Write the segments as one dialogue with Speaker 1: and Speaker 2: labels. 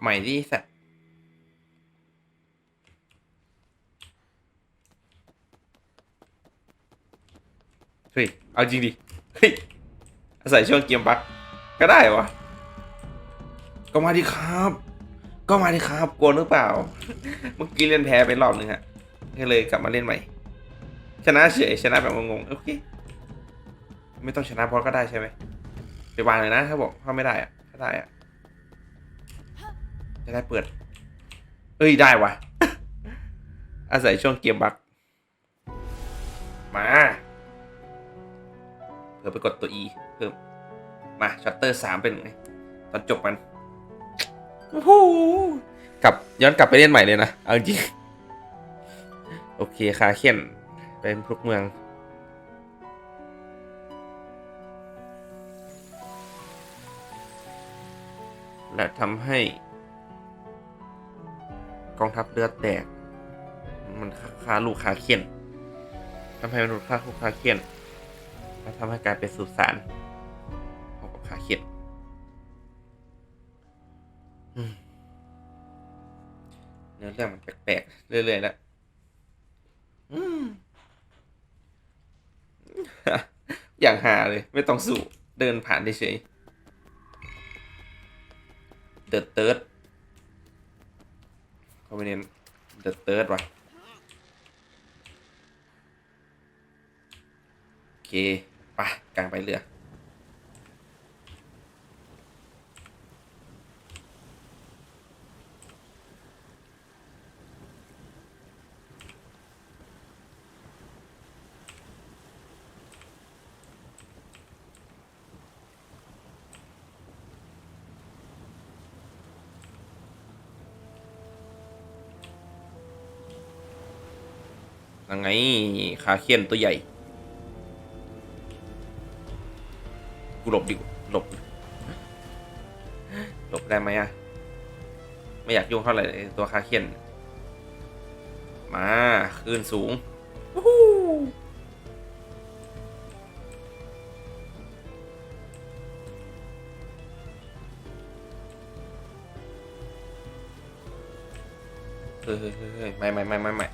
Speaker 1: ใหม่ดิสัตว์เฮ้ย เอาจริงดิ เฮ้ย อาศัยช่วงเกมบักก็ได้วะ ก็มาดิครับ ก็มาดิครับกลัวหรือเปล่า เมื่อกี้เล่นแพ้ไปรอบนึงฮะก็เลยกลับมาเล่นใหม่ ชนะเฉยชนะแบบงงๆโอเค ไม่ต้องชนะบอสก็ได้ใช่ไหมไปวางเลยนะ ถ้าบอกถ้าไม่ได้อะถ้าได้อะ จะได้เปิด เอ้ยได้วะอาศัยช่วงเกมบักมาเผื่อไปกดตัว E เพิ่มมาชัตเตอร์สามเป็นไงตอนจบมันโอ้โหกลับย้อนกลับไปเล่นใหม่เลยนะ เอาจริง โอเคคาเคนเป็นพวกเมือง และทำให้ กองทัพเรือแตก มันคาลูกคาเคียนทำให้มันคาลูกคาเคียนและทำให้กลายเป็นสุสานของกับคาเคียนเนื้อเรื่องมันแปลกๆเรื่อยๆแล้วอย่างหาเลย ไม่ต้องสู้เดินผ่านเฉยเดอะเติร์ด เขาไปเน้นเดอะเติร์ดว่ะโอเคไปกลางไปเรือ ยังไงคาเคียนตัวใหญ่กูหลบดิหลบ หลบได้ไหมอะไม่อยากยุ่งเท่าไหร่ตัวคาเคียน มาคืนสูงเฮ้ยเฮ้ยเฮ้ยเฮ้ยไม่ไม่ไม่ไม่ไม่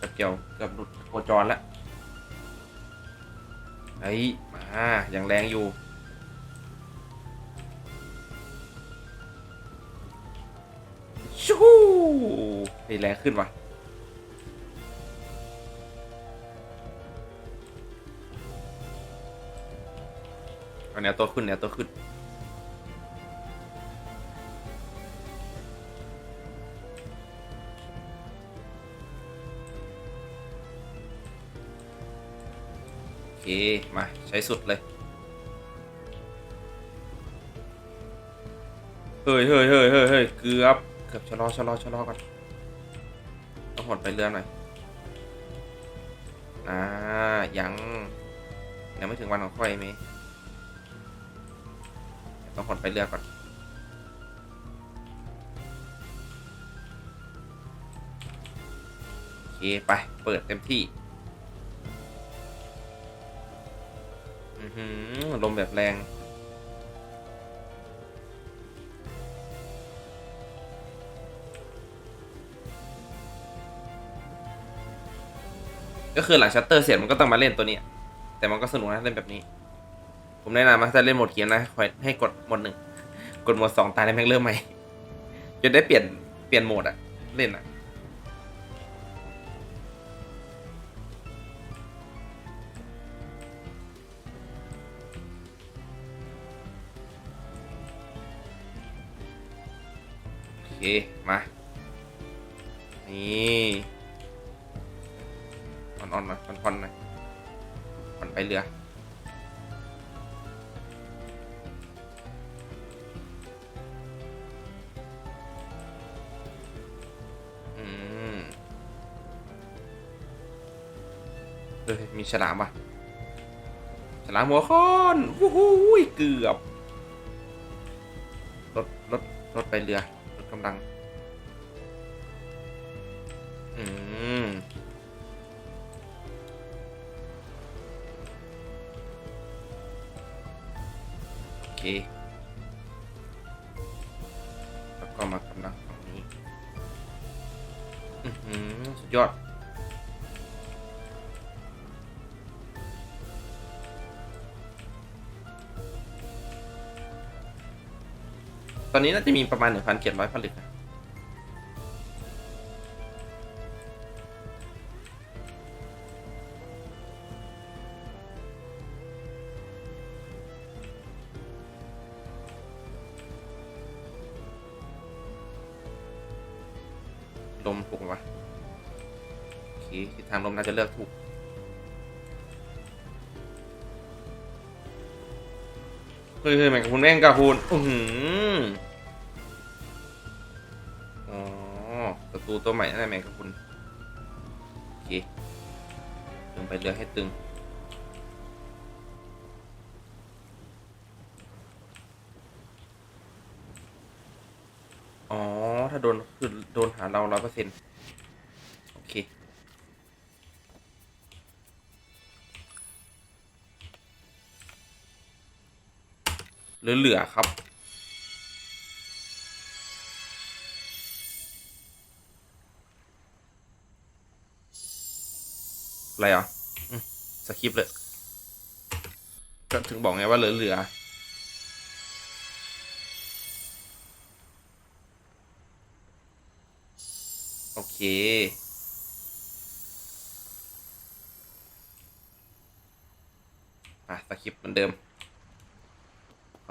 Speaker 1: แป๊บเดียวเกือบหลุดโคจรแล้วไอ้มาอย่างแรงอยู่ ชูนี่แรงขึ้นว่ะเอาแนวตัวขึ้นแนวตัวขึ้น มา ใช้สุดเลย เฮ้ยเฮ้ยเฮ้ยเฮ้ยเฮ้ยเกือบเกือบชะลอชะลอชะลอก่อนต้องหดไปเรือหน่อยอ่ายังยังไม่ถึงวันของค่อยไหมต้องหดไปเรือก่อนโอเคไปเปิดเต็มที่ ลมแบบแรง ก็คือหลังชัตเตอร์เสร็จมันก็ต้องมาเล่นตัวนี้ แต่มันก็สนุกนะเล่นแบบนี้ ผมแนะนำว่าถ้าเล่นโหมดเกมนะคอยให้กดโหมดหนึ่งกดโหมดสองตายแล้วแม่งเริ่มใหม่จะได้เปลี่ยนเปลี่ยนโหมดอะเล่นอะ เค มา นี่อ่อนๆหน่อยผ่อนๆหน่อยผ่อนไปเรือ อืมเฮ้ยมีฉลามป่ะฉลามหัวค้อนวู้ฮู้เกือบรถรถรถไปเรือ กำลัง อืม โอเค แล้วก็มากำลังฝั่งนี้ อือสุดยอด ตอนนี้น่าจะมีประมาณ 1,700ผลึกลมถูกไหมวะโอเคทิศทางลมน่าจะเลือกถูก เฮ้ยเฮ้ยแมงกะพรุนแม่งกะพรุนอือหืออ๋อศัตรูตัวใหม่นั่นแหละแมงกะพรุนโอเคตึงไปเรือให้ตึงอ๋อ ถ้าโดนคือโดนหาเราร้อยเปอร์เซ็นต์ เหลือๆครับ อะไรอะสคริปต์เลย ก็ถึงบอกไงว่าเหลือๆโอเค อะสคริปต์เหมือนเดิม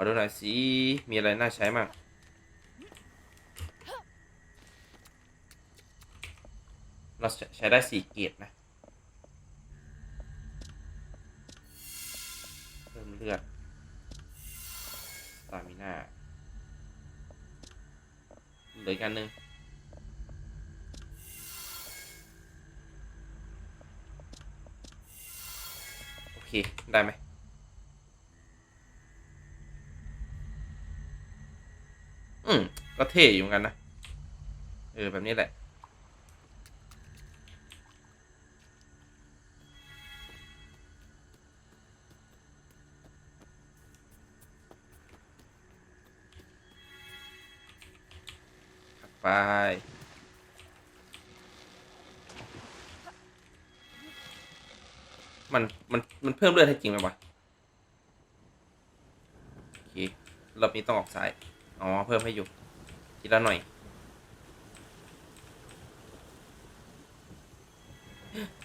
Speaker 1: อดูหน่อยสิ มีอะไรน่าใช้มั่งเราใช้ได้สี่เกียรตินะเพิ่มเลือดตามิน่าเหลืออีกอันหนึ่งโอเค ได้ไหม อืม ก็เท่อยู่เหมือนกันนะ เออ แบบนี้แหละ ไปมันมันมันเพิ่มเลือดให้จริงไหมวะโอเครอบนี้ต้องออกซ้าย อ๋อ เพิ่มให้อยู่ ทีละหน่อย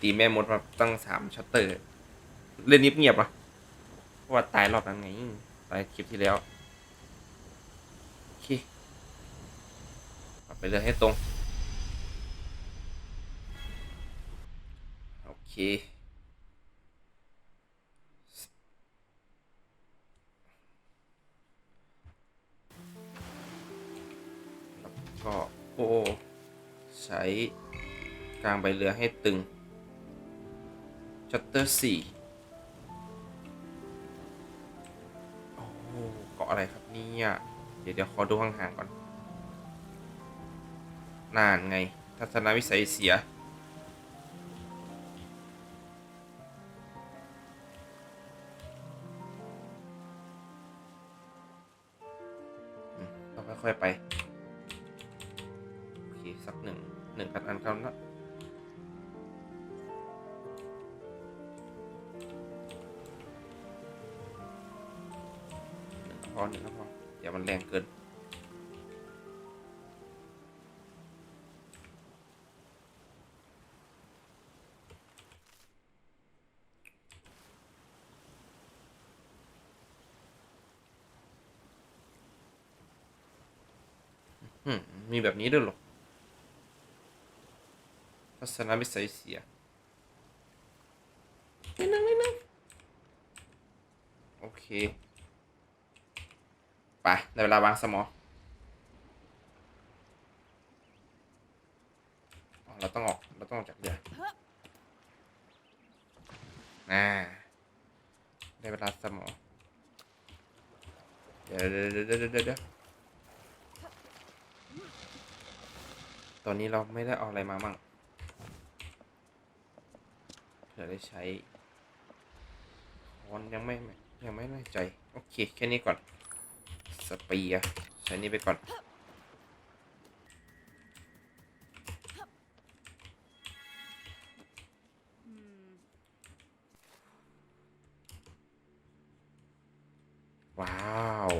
Speaker 1: ตีแม่มดมาตั้งสามชัตเตอร์ เล่นนิบเงียบๆอะเพราะว่าตายรอบนั้นไงตายคลิปที่แล้วโอเคไปเรื่อยให้ตรง โอเค ก็โอ้ใช้กลางใบเรือให้ตึงชัตเตอร์สี่โอ้เกาะอะไรครับเนี่ยเดี๋ยวเดี๋ยวขอดูห่างๆก่อนนานไง ทัศนวิสัยเสีย ต้องค่อยๆไป พอหนึ่งก็พอเดี๋ยวมันแรงเกินมีแบบนี้ด้วยหรอทัศนวิสัยเสียนิดนึงนิดนึงโอเค ไปได้เวลาวางสมอเราต้องออก เราต้องออกจากเรืออ่าได้เวลาสมอเดี๋ยวเดี๋ยวเดี๋ยวเดี๋ยวเดี๋ยวตอนนี้เราไม่ได้เอาอะไรมามั่งเผื่อได้ใช้ค้อนยังไม่ยังไม่แน่ใจ โอเค แค่นี้ก่อน สเปียใช้นี่ไปก่อนว้าว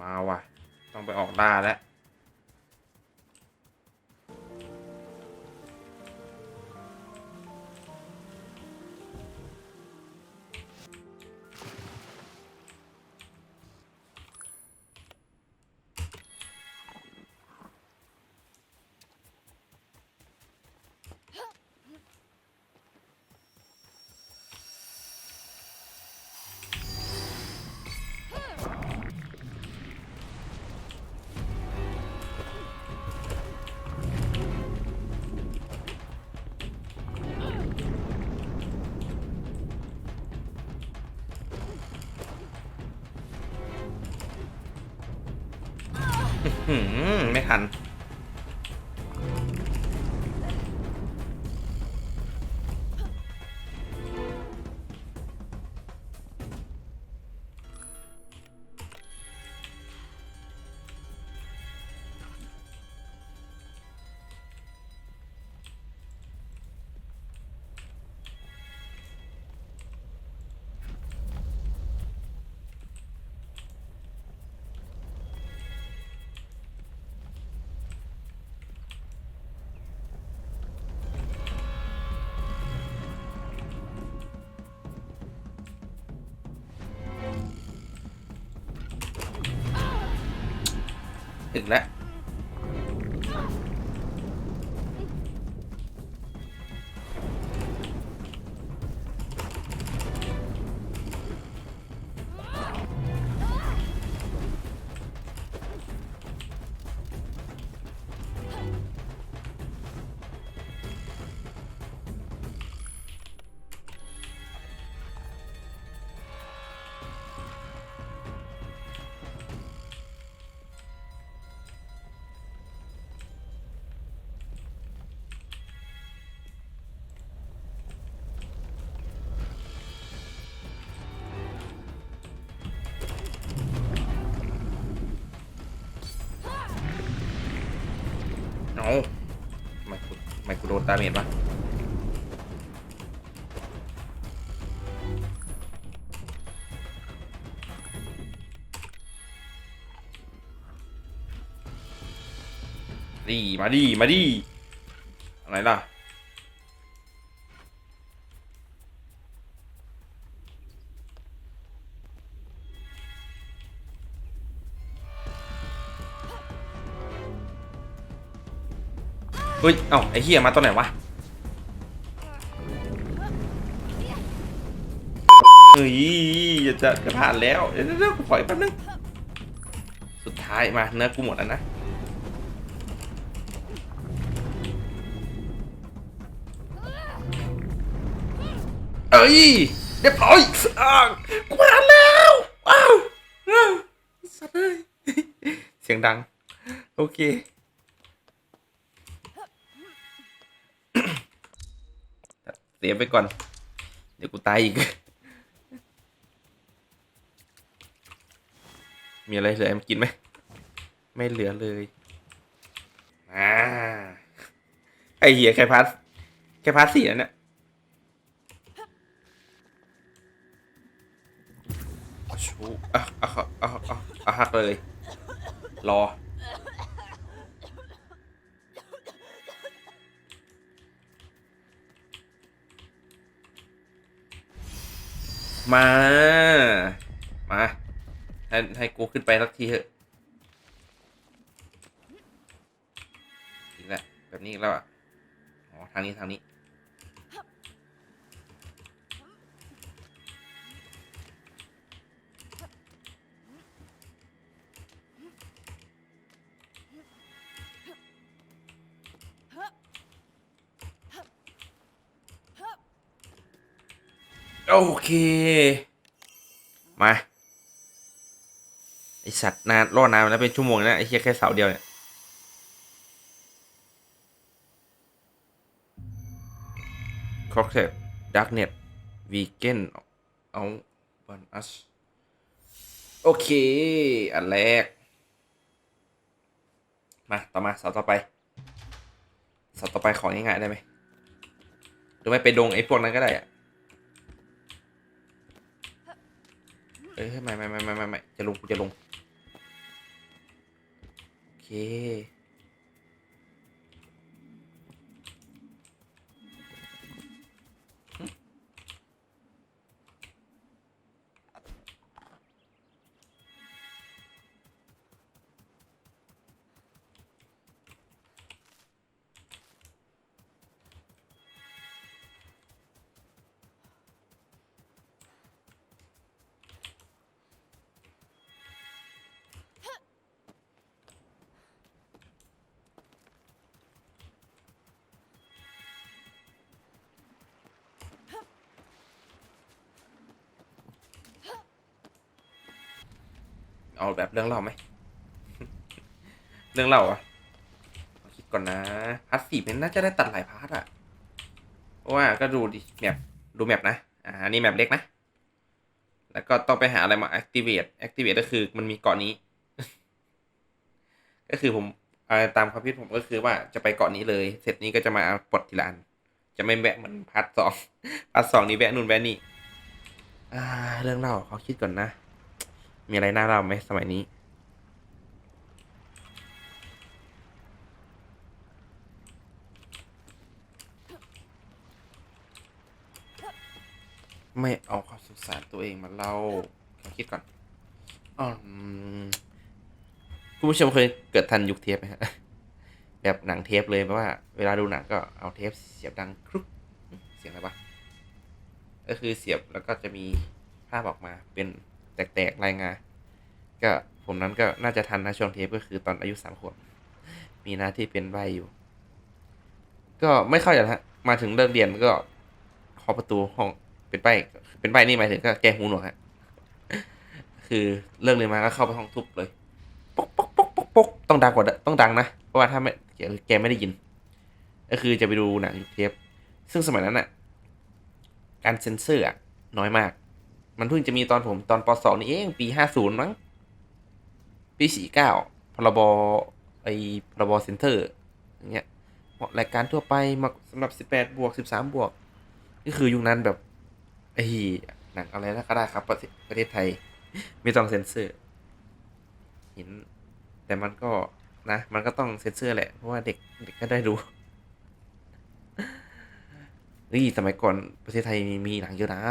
Speaker 1: มาว่ะ ต้องไปออกล่าแล้ว อัน ถึงแล้ว เอาไมกูไม่กูโดนตาเมจวะดีมาดีมาดีอะไรล่ะ ฮ้ย เอ้าไอ้เหี้ยมาตอนไหนวะเฮ้ยจะจะผ่านแล้วเดี๋ยวเดี๋ยวปล่อยแป๊บนึงสุดท้ายมาเนื้อกูหมดแล้วนะเอ้ยเรียบร้อยอ่างกูผ่านแล้วอ้าวอ้าวสัตว์เอ้ยเสียงดัง โอเค เสียไปก่อน เดี๋ยวกูตายอีก มีอะไรเหลือมันกินไหม ไม่เหลือเลยอ่าไอเหี้ยแค่พาสแค่พาสสี่แล้วเนี่ยชูอะอะอะอะอะอะหักเลย รอ มา มา ให้ให้กูขึ้นไปสักทีเถอะ อีกแล้วแบบนี้อีกแล้วอะ อ๋อ ทางนี้ ทางนี้ โอเค มา ไอสัตว์นานรอนานแล้วเป็นชั่วโมงนะไอเคียแค่เสาเดียวเนี่ยคอกเทลดักเน็ตวีเกนเอาบันอัสโอเค อันแรก มาต่อมาเสาต่อไปเสาต่อไปของง่ายๆได้ไหมหรือไม่ไปดงไอ้พวกนั้นก็ได้อะ เอ้ยไม่ไม่ไม่ไม่ไม่ไม่จะลงกูจะลง โอเค เอาแบบเรื่องเล่าไหม เรื่องเล่าอะคิดก่อนนะพาร์ทสี่มันน่าจะได้ตัดหลายพาร์ทอะเพราะว่าก็ดูดิแมปดูแมปนะ อ่าอันนี่แมปเล็กนะ แล้วก็ต้องไปหาอะไรมา activate activate ก็คือมันมีเกาะนี้ ก็คือผมอตามความคิดผมก็คือว่าจะไปเกาะนี้เลย เสร็จนี้ก็จะมาปลดทีละอัน จะไม่แวะเหมือนพาร์ทสองพาร์ทสองนี่แวะนู่นแวะนี่ อ่า เรื่องเล่าขอคิดก่อนนะ มีอะไรน่าเล่าไหมสมัยนี้ ไม่เอาความสงสารตัวเองมาเล่าขอคิดก่อนอ๋ออืมคุณผู้ชมเคยเกิดทันยุคเทปไหมฮะแบบหนังเทปเลยแปลว่าเวลาดูหนังก็เอาเทปเสียบดังครุกเสียงอะไรวะก็คือเสียบแล้วก็จะมีภาพออกมาเป็น แตกๆรายงานก็ผมนั้นก็น่าจะทันนะช่วงเทปก็คือตอนอายุสามขวบ มีหน้าที่เป็นใบอยู่ ก็ไม่เข้าใจนะฮะ มาถึงเลิกเรียนก็เคาประตูห้องเป็นใบเป็นใบนี่หมายถึงก็แกหูหนวกฮะ คือเลิกเรียนมาก็เข้าไปห้องทุบเลยปกปกปกปกปกต้องดังกว่าต้องดังนะ เพราะว่าถ้าไม่แกไม่ได้ยิน ก็คือจะไปดูหนังยุคเทปซึ่งสมัยนั้นอะการเซ็นเซอร์อะน้อยมาก มันเพิ่งจะมีตอนผมตอนปสองนี่เองปีห้าศูนย์มั้งปีสี่เก้าพรบไอพรบเซ็นเตอร์อย่างเงี้ยเหมาะรายการทั่วไปมาสำหรับสิบแปดบวกสิบสามบวกก็คือยุคนั้นแบบไอหนังอะไรนะก็ได้ครับ ประเทศประเทศไทย ไม่ต้องเซ็นเซอร์เห็น แต่มันก็นะ มันก็ต้องเซ็นเซอร์แหละ เพราะว่าเด็กเด็กก็ได้ดูนี่สมัยก่อนประเทศไทยมีมีหนังเยอะนะ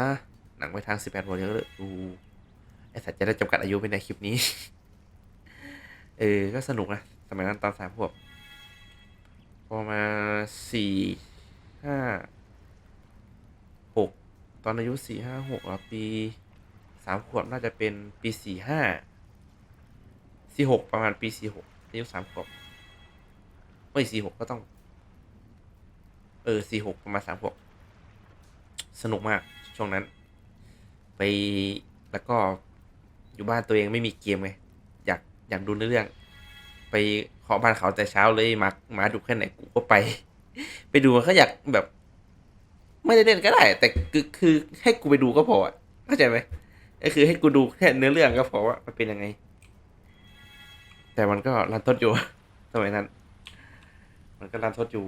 Speaker 1: หนังไปทางสิบแปดบวกเยอะเลยดูไอสัตว์จะได้จำกัดอายุไปในคลิปนี้ เออ ก็สนุกนะ สมัยนั้นตอนสามขวบพอมาสี่ห้าหกตอนอายุสี่ห้าหกปีสามขวบน่าจะเป็นปีสี่ห้าสี่หกประมาณปีสี่หกอายุสามขวบไม่สี่หกก็ต้อง เออสี่หกประมาณสามขวบสนุกมากช่วงนั้น ไปแล้วก็อยู่บ้านตัวเองไม่มีเกมไงอยากอยากดูเนื้อเรื่อง ไปขอบ้านเขาแต่เช้าเลยมามาดูแค่ไหนกูก็ไป ไปดูเขาอยากแบบ ไม่ได้เล่นก็ได้ แต่คือคือให้กูไปดูก็พออะเข้าใจไหมก็คือให้กูดูแค่เนื้อเรื่องก็พอว่ามันเป็นยังไง แต่มันก็รันทดอยู่สมัยนั้น มันก็รันทดอยู่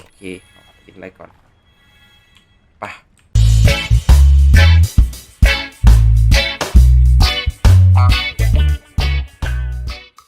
Speaker 1: โอเคกินอะไรก่อน Thank you.